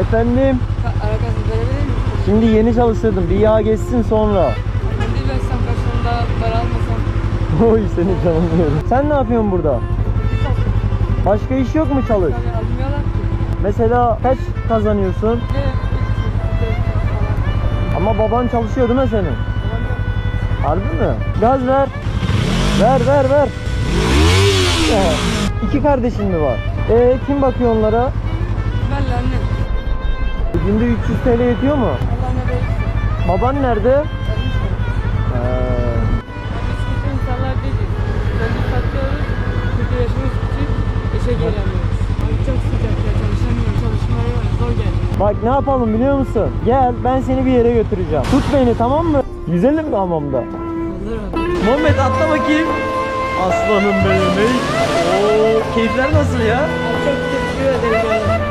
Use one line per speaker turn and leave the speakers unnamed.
Efendim?
Arakasını verebilir miyim?
Şimdi yeni çalıştırdım. Bir yağ geçsin sonra.
Ben değil versem karşılığında para almasam.
Oy seni canlıyorum. Sen ne yapıyorsun burada? Başka iş yok mu çalış?
Yani almıyorlar ki.
Mesela kaç kazanıyorsun?
Falan.
Ama baban çalışıyor değil mi senin?
Babam yok.
Harbi mi? Gaz ver. Ver ver ver. Ee, İki kardeşin mi var? E kim bakıyor onlara?
Benle annem.
Günde 300 TL yetiyor mu?
Allah ne değilsin.
Baban nerede? Ee, bak ne yapalım biliyor musun? Gel ben seni bir yere götüreceğim. Tut beni tamam mı? Yüzelim mi hamamda?
Olur.
Muhammed atla bakayım. Aslanım benim. Oo, keyifler nasıl ya?
Çok teşekkür ederim.